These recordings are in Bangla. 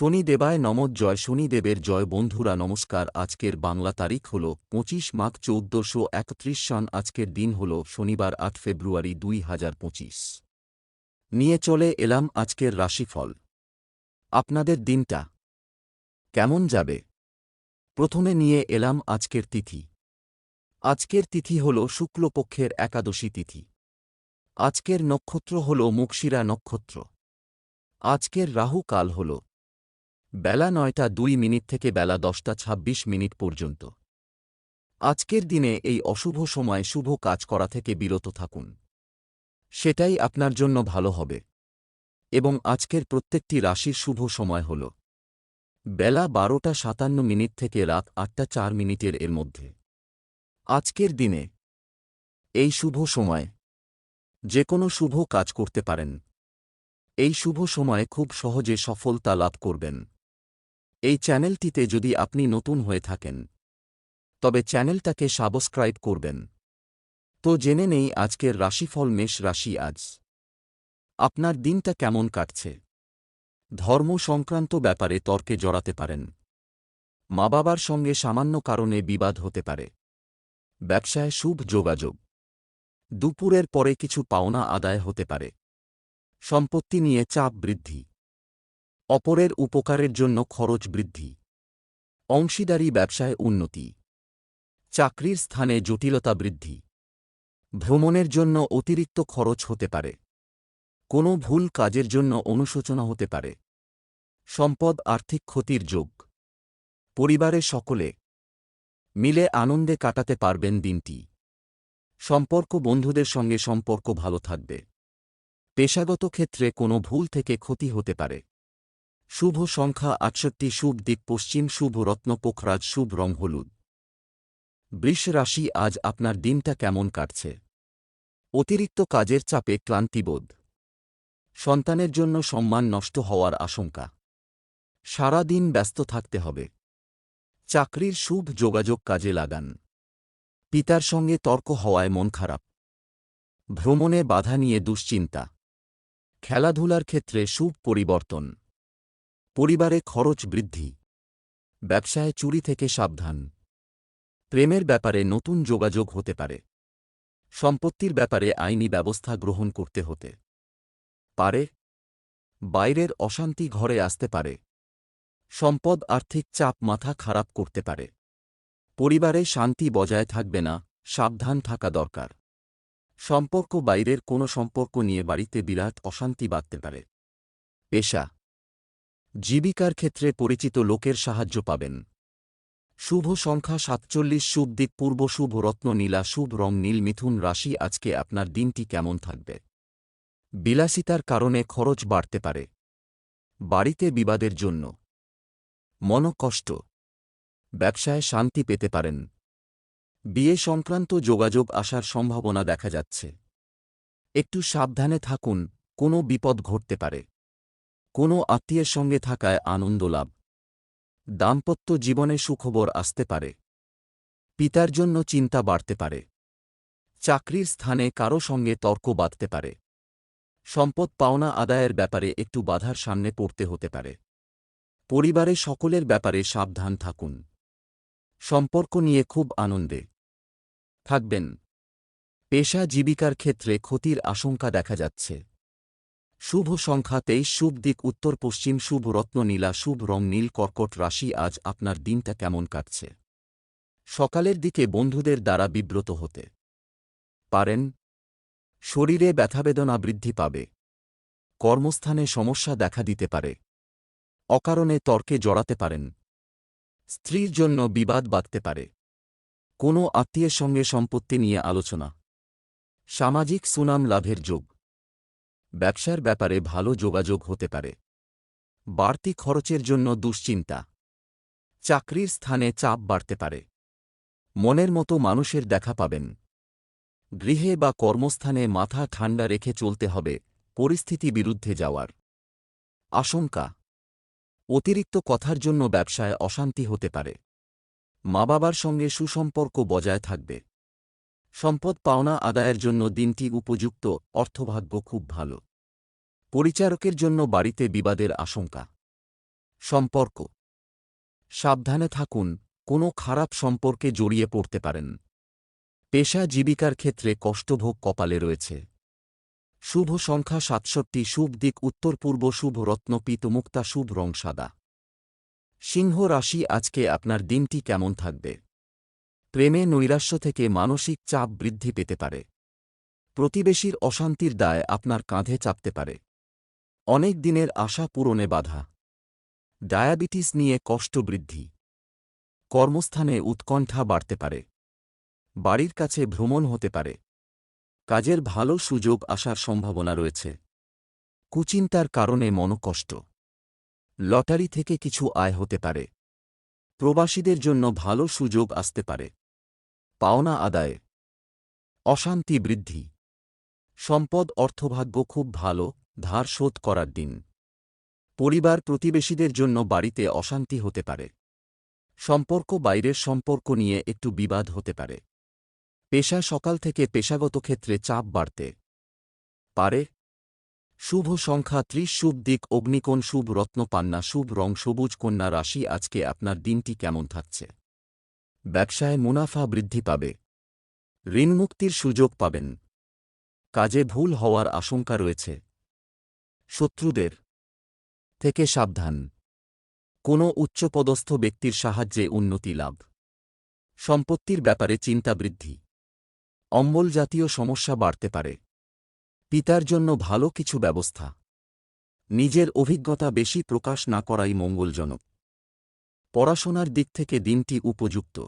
শনি দেবায় নমঃ জয় শনিদেবের জয়। বন্ধুরা, নমস্কার। আজকের বাংলা তারিখ হল পঁচিশ মাঘ চৌদ্দশো একত্রিশ সন আজকের দিন হল শনিবার আট ফেব্রুয়ারি দুই হাজার পঁচিশ। নিয়ে চলে এলাম আজকের রাশিফল। আপনাদের দিনটা কেমন যাবে? প্রথমে নিয়ে এলাম আজকের তিথি। আজকের তিথি হল শুক্লপক্ষের একাদশী তিথি। আজকের নক্ষত্র হল মুকশিরা নক্ষত্র। আজকের রাহু কাল হল বেলা নয়টা দুই মিনিট থেকে বেলা দশটা ছাব্বিশ মিনিট পর্যন্ত। আজকের দিনে এই অশুভ সময়ে শুভ কাজ করা থেকে বিরত থাকুন। সেটাই আপনার জন্য ভালো হবে। এবং আজকের প্রত্যেকটি রাশির শুভ সময় হল। বেলা বারোটা সাতান্ন মিনিট থেকে রাত আটটা চার মিনিটের এর মধ্যে। আজকের দিনে এই শুভ সময় যে কোনো শুভ কাজ করতে পারেন। এই শুভ সময়ে খুব সহজে সফলতা লাভ করবেন। এই চ্যানেলটিতে যদি আপনি নতুন হয়ে থাকেন, তবে চ্যানেলটাকে সাবস্ক্রাইব করবেন। তো জেনে নেই আজকের রাশিফল মেষ রাশি আজ। আপনার দিনটা কেমন কাটছে? ধর্ম সংক্রান্ত ব্যাপারে তর্কে জড়াতে পারেন। মা বাবার সঙ্গে সামান্য কারণে বিবাদ হতে পারে। ব্যবসায় শুভ যোগাযোগ। দুপুরের পরে কিছু পাওনা আদায় হতে পারে। সম্পত্তি নিয়ে চাপ বৃদ্ধি। অপরের উপকারের জন্য খরচ বৃদ্ধি। অংশীদারি ব্যবসায় উন্নতি। চাকরির স্থানে জটিলতা বৃদ্ধি। ভ্রমণের জন্য অতিরিক্ত খরচ হতে পারে। কোনো ভুল কাজের জন্য অনুশোচনা হতে পারে। সম্পদ আর্থিক ক্ষতির যোগ। পরিবারের সকলে মিলে আনন্দে কাটাতে পারবেন দিনটি। সম্পর্ক বন্ধুদের সঙ্গে সম্পর্ক ভালো থাকবে। পেশাগত ক্ষেত্রে কোনো ভুল থেকে ক্ষতি হতে পারে। শুভ সংখ্যা আটষট্টি, শুভ দিক পশ্চিম, শুভ রত্ন পোখরাজ, শুভ রং হলুদ। বৃষ রাশি, আজ আপনার দিনটা কেমন কাটছে? অতিরিক্ত কাজের চাপে ক্লান্তিবোধ সন্তানের জন্য সম্মান নষ্ট হওয়ার আশঙ্কা। সারা দিন ব্যস্ত থাকতে হবে। চাকরির শুভ যোগাযোগ কাজে লাগান। পিতার সঙ্গে তর্ক হওয়ায় মন খারাপ। ভ্রমণে বাধা নিয়ে দুশ্চিন্তা। খেলাধুলার ক্ষেত্রে শুভ পরিবর্তন। পরিবারে খরচ বৃদ্ধি। ব্যবসায় চুরি থেকে সাবধান। প্রেমের ব্যাপারে নতুন যোগাযোগ হতে পারে। সম্পত্তির ব্যাপারে আইনি ব্যবস্থা গ্রহণ করতে হতে পারে। বাইরের অশান্তি ঘরে আসতে পারে। সম্পদ আর্থিক চাপ মাথা খারাপ করতে পারে। পরিবারে শান্তি বজায় থাকবে না, সাবধান থাকা দরকার। সম্পর্ক বাইরের কোনো সম্পর্ক নিয়ে বাড়িতে বিরাট অশান্তি বাঁধতে পারে। পেশা জীবিকার ক্ষেত্রে পরিচিত লোকের সাহায্য পাবেন। শুভ সংখ্যা সাতচল্লিশ, শুভ দিক পূর্ব, শুভ রত্ন নীলা, শুভ রং নীল, মিথুন রাশি, আজকে আপনার দিনটি কেমন থাকবে? বিলাসিতার কারণে খরচ বাড়তে পারে। বাড়িতে বিবাদের জন্য। মনকষ্ট। ব্যবসায় শান্তি পেতে পারেন। বিয়ে সংক্রান্ত যোগাযোগ আসার সম্ভাবনা দেখা যাচ্ছে। একটু সাবধানে থাকুন, কোনো বিপদ ঘটতে পারে। কোনো আত্মীয়ের সঙ্গে থাকায় আনন্দ লাভ। দাম্পত্য জীবনে সুখবর আসতে পারে। পিতার জন্য চিন্তা বাড়তে পারে। চাকরির স্থানে কারও সঙ্গে তর্ক বাঁধতে পারে। সম্পদ পাওনা আদায়ের ব্যাপারে একটু বাধার সামনে পড়তে হতে পারে। পরিবারে সকলের ব্যাপারে সাবধান থাকুন। সম্পর্ক নিয়ে খুব আনন্দে থাকবেন। পেশা জীবিকার ক্ষেত্রে ক্ষতির আশঙ্কা দেখা যাচ্ছে। শুভ সংখ্যা তেইশ, শুভ দিক উত্তর পশ্চিম, শুভ রত্ন নীলা, শুভ রং নীল, কর্কট রাশি, আজ আপনার দিনটা কেমন কাটছে? সকালের দিকে বন্ধুদের দ্বারা বিব্রত হতে পারেন। শরীরে ব্যথাবেদনা বৃদ্ধি পাবে। কর্মস্থানে সমস্যা দেখা দিতে পারে। অকারণে তর্কে জড়াতে পারেন। স্ত্রীর জন্য বিবাদ বাঁধতে পারে। কোনো আত্মীয়ের সঙ্গে সম্পত্তি নিয়ে আলোচনা। সামাজিক সুনাম লাভের যোগ। ব্যবসার ব্যাপারে ভালো যোগাযোগ হতে পারে। বাড়তি খরচের জন্য দুশ্চিন্তা। চাকরির স্থানে চাপ বাড়তে পারে। মনের মতো মানুষের দেখা পাবেন। গৃহে বা কর্মস্থানে মাথা ঠান্ডা রেখে চলতে হবে, পরিস্থিতি বিরুদ্ধে যাওয়ার। আশঙ্কা। অতিরিক্ত কথার জন্য ব্যবসায় অশান্তি হতে পারে। মা বাবার সঙ্গে সুসম্পর্ক বজায় থাকবে। সম্পদ পাওনা আদায়ের জন্য দিনটি উপযুক্ত, অর্থভাগ্য খুব ভালো। পরিচারকের জন্য বাড়িতে বিবাদের আশঙ্কা। সম্পর্ক। সাবধানে থাকুন, কোনো খারাপ সম্পর্কে জড়িয়ে পড়তে পারেন। পেশা জীবিকার ক্ষেত্রে কষ্টভোগ কপালে রয়েছে। শুভ সংখ্যা সাতষট্টি, শুভ দিক উত্তর পূর্ব, শুভ রত্ন পিতমুক্তা শুভ রং সাদা। সিংহ রাশি, আজকে আপনার দিনটি কেমন থাকবে? প্রেমে নৈরাশ্য থেকে মানসিক চাপ বৃদ্ধি পেতে পারে। প্রতিবেশীর অশান্তির দায় আপনার কাঁধে চাপতে পারে। অনেক দিনের আশা পূরণে বাধা। ডায়াবেটিস নিয়ে কষ্ট বৃদ্ধি। কর্মস্থানে উৎকণ্ঠা বাড়তে পারে। বাড়ির কাছে ভ্রমণ হতে পারে। কাজের ভালো সুযোগ আসার সম্ভাবনা রয়েছে। কুচিন্তার কারণে মনকষ্ট। লটারি থেকে কিছু আয় হতে পারে। প্রবাসীদের জন্য ভালো সুযোগ আসতে পারে। পাওনা আদায়। অশান্তি বৃদ্ধি। সম্পদ অর্থভাগ্য খুব ভালো, ধার শোধ করার দিন। পরিবার প্রতিবেশীদের জন্য বাড়িতে অশান্তি হতে পারে। সম্পর্ক বাইরের সম্পর্ক নিয়ে একটু বিবাদ হতে পারে। পেশা সকাল থেকে পেশাগত ক্ষেত্রে চাপ বাড়তে পারে। শুভ সংখ্যা ত্রিশ, শুভ দিক, অগ্নিকোণ, শুভ রত্নপান্না শুভ রং, সবুজ, কন্যা, রাশি, আজকে আপনার দিনটি কেমন থাকছে? ব্যবসায় মুনাফা বৃদ্ধি পাবে। ঋণমুক্তির সুযোগ পাবেন। কাজে ভুল হওয়ার আশঙ্কা রয়েছে। শত্রুদের থেকে সাবধান। কোনো উচ্চপদস্থ ব্যক্তির সাহায্যে উন্নতি লাভ। সম্পত্তির ব্যাপারে চিন্তা বৃদ্ধি। অম্বল জাতীয় সমস্যা বাড়তে পারে। পিতার জন্য ভালো কিছু ব্যবস্থা। নিজের অভিজ্ঞতা বেশি প্রকাশ না করাই মঙ্গলজনক। পড়াশোনার দিক থেকে দিনটি উপযুক্ত।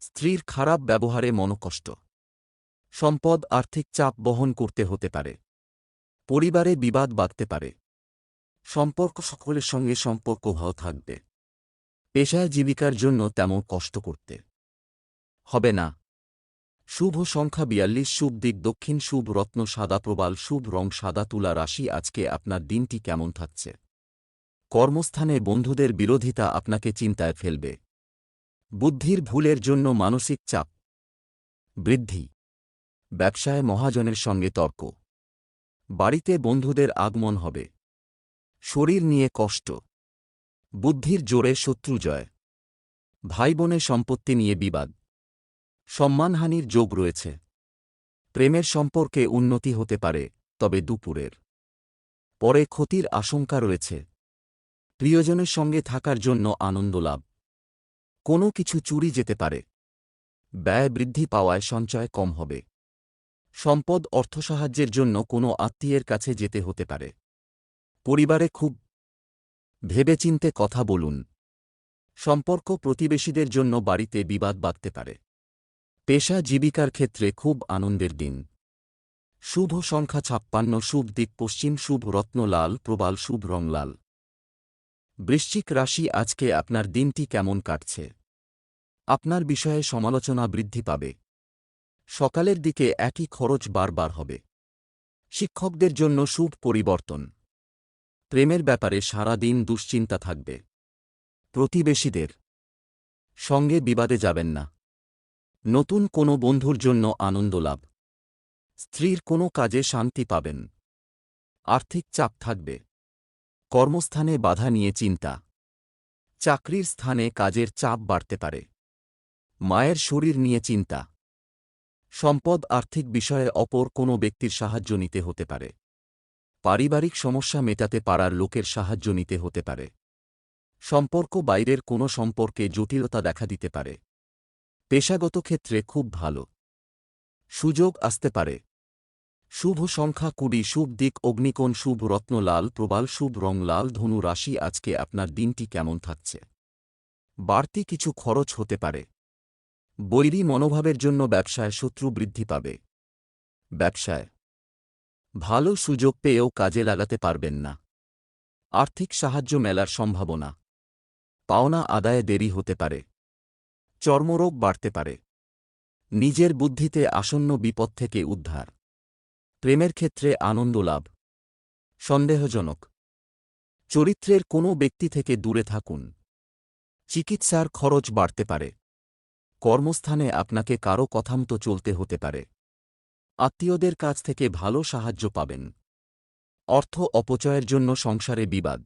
স্ত্রীর খারাপ ব্যবহারে মনকষ্ট। সম্পদ আর্থিক চাপ বহন করতে হতে পারে। পরিবারে বিবাদ বাঁধতে পারে। সম্পর্ক সকলের সঙ্গে সম্পর্ক ভালো থাকবে। পেশায় জীবিকার জন্য তেমন কষ্ট করতে। হবে না। শুভ সংখ্যা বিয়াল্লিশ, শুভ দিক দক্ষিণ, শুভ রত্ন, সাদা প্রবাল, শুভ রং, সাদা তুলা রাশি, আজকে আপনার দিনটি কেমন থাকছে? কর্মস্থানে বন্ধুদের বিরোধিতা আপনাকে চিন্তায় ফেলবে। বুদ্ধির ভুলের জন্য মানসিক চাপ বৃদ্ধি ব্যবসায় মহাজনের সঙ্গে তর্ক বাড়িতে বন্ধুদের আগমন হবে শরীর নিয়ে কষ্ট বুদ্ধির জোরে শত্রু জয় ভাই বোনের সম্পত্তি নিয়ে বিবাদ সম্মানহানির যোগ রয়েছে প্রেমের সম্পর্কে উন্নতি হতে পারে তবে দুপুরের পরে ক্ষতির আশঙ্কা রয়েছে প্রিয়জনের সঙ্গে থাকার জন্য আনন্দ লাভ। কোনো কিছু চুরি যেতে পারে। ব্যয় বৃদ্ধি পাওয়ায় সঞ্চয় কম হবে। সম্পদ অর্থসাহায্যের জন্য কোনো আত্মীয়ের কাছে যেতে হতে পারে। পরিবারে খুব ভেবেচিন্তে কথা বলুন। সম্পর্ক প্রতিবেশীদের জন্য বাড়িতে বিবাদ বাঁধতে পারে। পেশা জীবিকার ক্ষেত্রে খুব আনন্দের দিন। শুভ সংখ্যা ছাপ্পান্ন, শুভ দিক পশ্চিম, শুভ রত্নলাল, প্রবাল, শুভ রং লাল বৃশ্চিক রাশি আজকে আপনার দিনটি কেমন কাটছে? আপনার বিষয়ে সমালোচনা বৃদ্ধি পাবে। সকালের দিকে একই খরচ বারবার হবে। শিক্ষকদের জন্য শুভ পরিবর্তন। প্রেমের ব্যাপারে সারা দিন দুশ্চিন্তা থাকবে। প্রতিবেশীদের সঙ্গে বিবাদে যাবেন না। নতুন কোনো বন্ধুর জন্য আনন্দ লাভ। স্ত্রীর কোনো কাজে শান্তি পাবেন। আর্থিক চাপ থাকবে। কর্মস্থানে বাধা নিয়ে চিন্তা। চাকরির স্থানে কাজের চাপ বাড়তে পারে। মায়ের শরীর নিয়ে চিন্তা। সম্পদ আর্থিক বিষয়ে অপর কোনো ব্যক্তির সাহায্য নিতে হতে পারে। পারিবারিক সমস্যা মেটাতে পারার লোকের সাহায্য নিতে হতে পারে। সম্পর্ক বাইরের কোনো সম্পর্কে জটিলতা দেখা দিতে পারে। পেশাগত ক্ষেত্রে খুব ভালো। সুযোগ আসতে পারে। শুভ সংখ্যা কুড়ি, শুভ দিক অগ্নিকোণ, শুভ রত্নলাল, প্রবাল, শুভ রংলাল, ধনু রাশি, আজকে আপনার দিনটি কেমন থাকছে? বাড়তি কিছু খরচ হতে পারে। বৈরী মনোভাবের জন্য ব্যবসায় শত্রু বৃদ্ধি পাবে। ব্যবসায়। ভালো সুযোগ পেয়েও কাজে লাগাতে পারবেন না। আর্থিক সাহায্য মেলার সম্ভাবনা। পাওনা আদায়ে দেরি হতে পারে। চর্মরোগ বাড়তে পারে। নিজের বুদ্ধিতে আসন্ন বিপদ থেকে উদ্ধার। প্রেমের ক্ষেত্রে আনন্দ লাভ। সন্দেহজনক। চরিত্রের কোনো ব্যক্তি থেকে দূরে থাকুন। চিকিৎসার খরচ বাড়তে পারে। কর্মস্থানে আপনাকে কারও কথামতো চলতে হতে পারে। আত্মীয়দের কাছ থেকে ভালো সাহায্য পাবেন। অর্থ অপচয়ের জন্য সংসারে বিবাদ।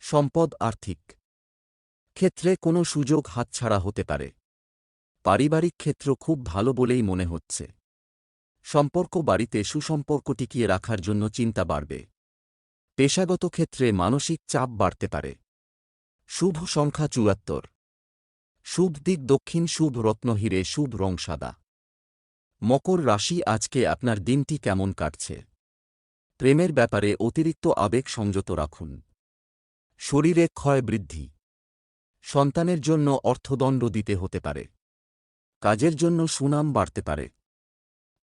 সম্পদ আর্থিক। ক্ষেত্রে কোনো সুযোগ হাতছাড়া হতে পারে। পারিবারিক ক্ষেত্র খুব ভালো বলেই মনে হচ্ছে। সম্পর্ক বাড়িতে সুসম্পর্ক টিকিয়ে রাখার জন্য চিন্তা বাড়বে। পেশাগত ক্ষেত্রে মানসিক চাপ বাড়তে পারে। শুভ সংখ্যা চুয়াত্তর। শুভ দিক দক্ষিণ শুভ রত্ন হিরে শুভ রং সাদা। মকর রাশি আজকে আপনার দিনটি কেমন কাটছে? প্রেমের ব্যাপারে অতিরিক্ত আবেগ সংযত রাখুন। শরীরে ক্ষয় বৃদ্ধি। সন্তানের জন্য অর্থদণ্ড দিতে হতে পারে। কাজের জন্য সুনাম বাড়তে পারে।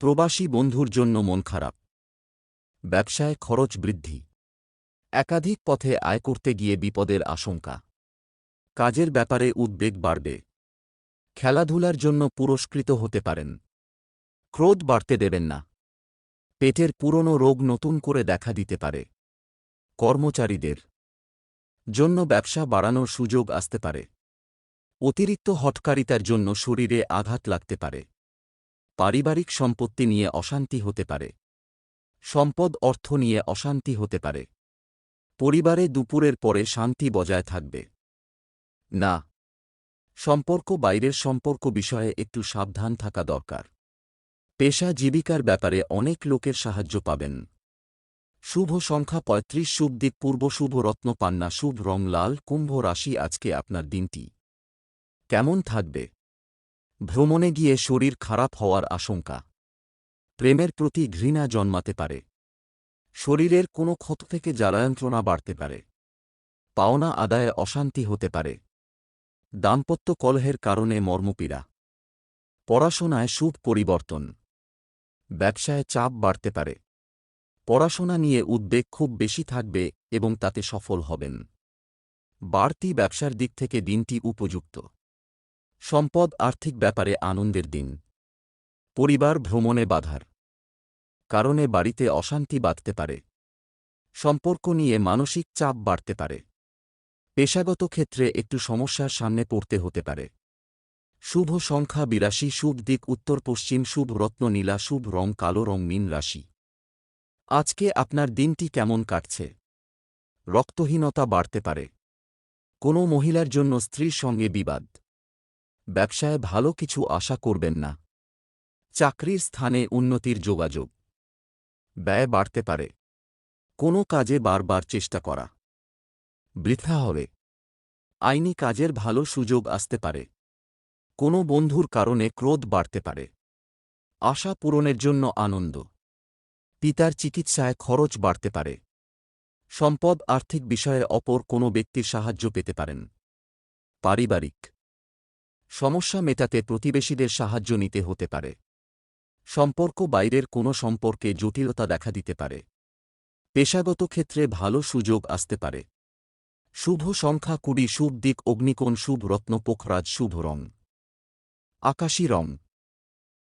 প্রবাসী বন্ধুর জন্য মন খারাপ। ব্যবসায় খরচ বৃদ্ধি। একাধিক পথে আয় করতে গিয়ে বিপদের আশঙ্কা। কাজের ব্যাপারে উদ্বেগ বাড়বে। খেলাধুলার জন্য পুরস্কৃত হতে পারেন। ক্রোধ বাড়তে দেবেন না। পেটের পুরনো রোগ নতুন করে দেখা দিতে পারে। কর্মচারীদের জন্য ব্যবসা বাড়ানোর সুযোগ আসতে পারে। অতিরিক্ত হটকারিতার জন্য শরীরে আঘাত লাগতে পারে। পারিবারিক সম্পত্তি নিয়ে অশান্তি হতে পারে। সম্পদ অর্থ নিয়ে অশান্তি হতে পারে। পরিবারে দুপুরের পরে শান্তি বজায় থাকবে। না, সম্পর্ক বাইরের সম্পর্ক বিষয়ে একটু সাবধান থাকা দরকার। পেশা জীবিকার ব্যাপারে অনেক লোকের সাহায্য পাবেন। শুভ সংখ্যা পঁয়ত্রিশ, শুভ দিক পূর্ব, শুভ রত্ন পান্না, শুভ রং লাল, কুম্ভ রাশি আজকে আপনার দিনটি। কেমন থাকবে? ভ্রমণে গিয়ে শরীর খারাপ হওয়ার আশঙ্কা। প্রেমের প্রতি ঘৃণা জন্মাতে পারে। শরীরের কোনো ক্ষত থেকে জ্বালায়ন্ত্রণা বাড়তে পারে। পাওনা আদায়ে অশান্তি হতে পারে। দাম্পত্য কলহের কারণে মর্মপীড়া। পড়াশোনায় শুভ পরিবর্তন। ব্যবসায় চাপ বাড়তে পারে। পড়াশোনা নিয়ে উদ্বেগ খুব বেশি থাকবে এবং তাতে সফল হবেন। বাড়তি ব্যবসার দিক থেকে দিনটি উপযুক্ত। সম্পদ আর্থিক ব্যাপারে আনন্দের দিন। পরিবার ভ্রমণে বাধার। কারণে বাড়িতে অশান্তি বাঁধতে পারে। সম্পর্ক নিয়ে মানসিক চাপ বাড়তে পারে। পেশাগত ক্ষেত্রে একটু সমস্যার সামনে পড়তে হতে পারে। শুভ সংখ্যা বিরাশি, শুভ দিক উত্তর পশ্চিম, শুভ রত্ন নীলা, শুভ রং কালো, রং মিন রাশি। আজকে আপনার দিনটি কেমন কাটছে? রক্তহীনতা বাড়তে পারে। কোনো মহিলার জন্য স্ত্রীর সঙ্গে বিবাদ। ব্যবসায় ভালো কিছু আশা করবেন না। চাকরির স্থানে উন্নতির যোগাযোগ। ব্যয় বাড়তে পারে। কোনো কাজে বারবার চেষ্টা করা। বৃথা হবে। আইনি কাজের ভালো সুযোগ আসতে পারে। কোনো বন্ধুর কারণে ক্রোধ বাড়তে পারে। আশা পূরণের জন্য আনন্দ। পিতার চিকিৎসায় খরচ বাড়তে পারে। সম্পদ আর্থিক বিষয়ে অপর কোনো ব্যক্তির সাহায্য পেতে পারেন। পারিবারিক সমস্যা মেটাতে প্রতিবেশীদের সাহায্য নিতে হতে পারে। সম্পর্ক বাইরের কোনো সম্পর্কে জটিলতা দেখা দিতে পারে। পেশাগত ক্ষেত্রে ভালো সুযোগ আসতে পারে। শুভ সংখ্যা কুড়ি, শুভ দিক অগ্নিকোণ, শুভ রত্ন, পোখরাজ, শুভ রং। আকাশী রং।